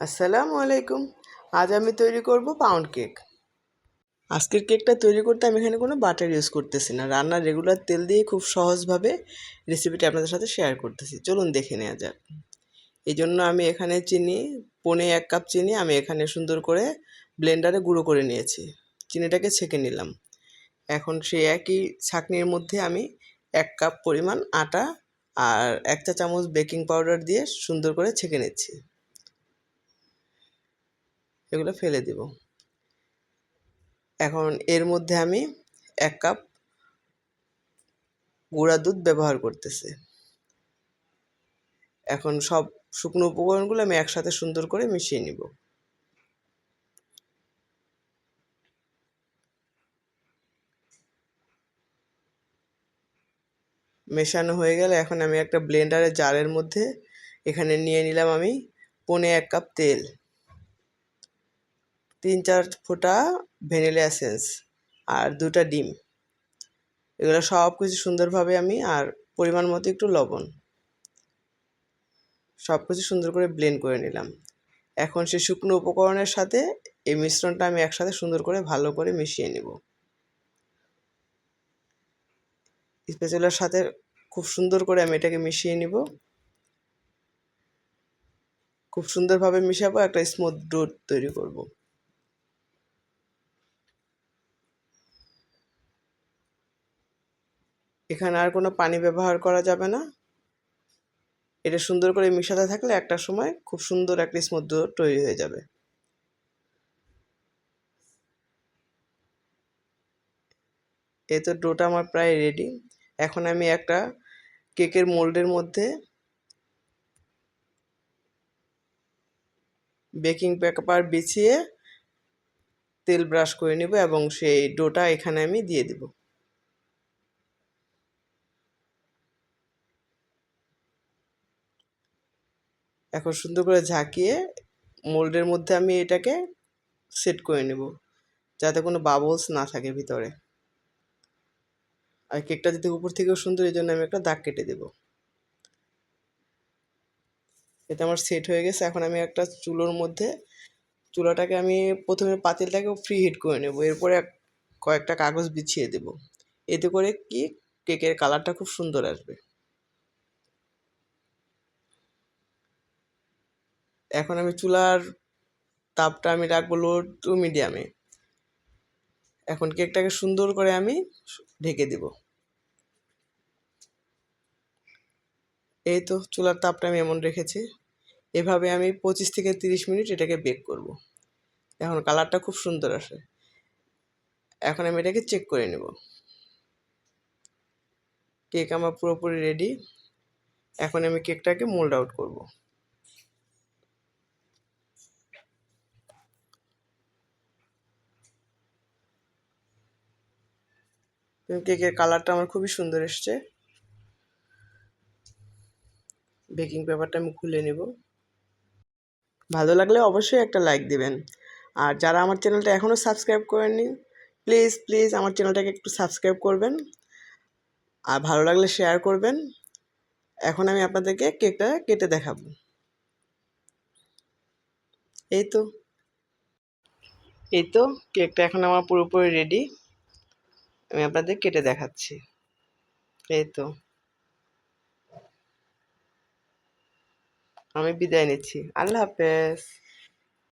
আসসালামু আলাইকুম। আজ আমি তৈরি করব পাউন্ড কেক আজকের কেকটা তৈরি করতে আমি এখানে কোনো বাটার ইউজ করতেছি না। রান্নার রেগুলার তেল দিয়ে খুব সহজভাবে রেসিপিটা আপনাদের সাথে শেয়ার করতেছি। চলুন দেখে নেওয়া যাক। এই জন্য আমি এখানে চিনি, পনে এক কাপ চিনি আমি এখানে সুন্দর করে ব্লেন্ডারে গুঁড়ো করে নিয়েছি। চিনিটাকে ছেঁকে নিলাম। এখন সেই একই ছাঁকনির মধ্যে আমি এক কাপ পরিমাণ আটা আর এক চা চামচ বেকিং পাউডার দিয়ে সুন্দর করে ছেঁকে নিচ্ছি। এগুলো ফেলে দিব। এখন এর মধ্যে আমি এক কাপ গুঁড়া দুধ ব্যবহার করতেছি। এখন সব শুকনো উপকরণগুলো আমি একসাথে সুন্দর করে মিশিয়ে নিব। মেশানো হয়ে গেলে এখন আমি একটা ব্লেন্ডারের জারের মধ্যে এখানে নিয়ে নিলাম আমি পনে এক কাপ তেল। তিন চার ফোঁটা ভ্যানিলা এসেন্স আর দুটা ডিম। এগুলো সব কিছু সুন্দরভাবে আমি আর পরিমাণ মতো একটু লবণ। সব কিছু সুন্দর করে ব্লেন্ড করে নিলাম। এখন সে শুকনো উপকরণের সাথে এই মিশ্রণটা আমি একসাথে সুন্দর করে ভালো করে মিশিয়ে নেব। স্পেচুলার সাথে খুব সুন্দর করে আমি এটাকে মিশিয়ে নিব। খুব সুন্দরভাবে মিশাবো, একটা স্মুথ ডো তৈরি করব। এখানে আর কোনো পানি ব্যবহার করা যাবে না। এটা সুন্দর করে মিশাতে থাকলে একটা সময় খুব সুন্দর একটা স্মুথ তৈরি হয়ে যাবে। এ তো ডোটা আমার প্রায় রেডি এখন আমি একটা কেকের মোল্ডের মধ্যে বেকিং পেপার বিছিয়ে তেল ব্রাশ করে নিব এবং সেই ডোটা এখানে আমি দিয়ে দেব। এখন সুন্দর করে ঝাঁকিয়ে মোল্ডের মধ্যে আমি এটাকে সেট করে নেব, যাতে কোনো বাবলস না থাকে ভিতরে। আর কেকটা যদি উপর থেকেও সুন্দর এই জন্য আমি একটা দাগ কেটে দেব। এটা আমার সেট হয়ে গেছে, এখন আমি একটা চুলোর মধ্যে, চুলাটাকে আমি প্রথমে পাতিলটাকে ফ্রি হিট করে নেব, এরপরে কয়েকটা কাগজ বিছিয়ে দেব। এতে করে কি কেকের কালারটা খুব সুন্দর আসবে। এখন আমি চুলার তাপটা আমি রাখব লো টু মিডিয়ামে এখন কেকটাকে সুন্দর করে আমি ঢেকে দেব। এই তো চুলার তাপটা আমি এমন রেখেছি। এভাবে আমি পঁচিশ থেকে তিরিশ মিনিট এটাকে বেক করব। এখন কালারটা খুব সুন্দর আসে। এখন আমি এটাকে চেক করে নেব। কেক আমার পুরোপুরি রেডি এখন আমি কেকটাকে মোল্ড আউট করব। কেকের কালারটা আমার খুবই সুন্দর এসছে। বেকিং পেপারটা আমি খুলে নেব। ভালো লাগলে অবশ্যই একটা লাইক দিবেন। আর যারা আমার চ্যানেলটা এখনও সাবস্ক্রাইব করেননি, প্লিজ প্লিজ আমার চ্যানেলটাকে একটু সাবস্ক্রাইব করবেন। আর ভালো লাগলে শেয়ার করবেন। এখন আমি আপনাদেরকে কেকটা কেটে দেখাবো। এই তো। এই তো, কেকটা এখন আমার পুরোপুরি রেডি আমি আপনাদের কেটে দেখাচ্ছি। এই তো। আমি বিদায় নিচ্ছি। আল্লাহ হাফেজ।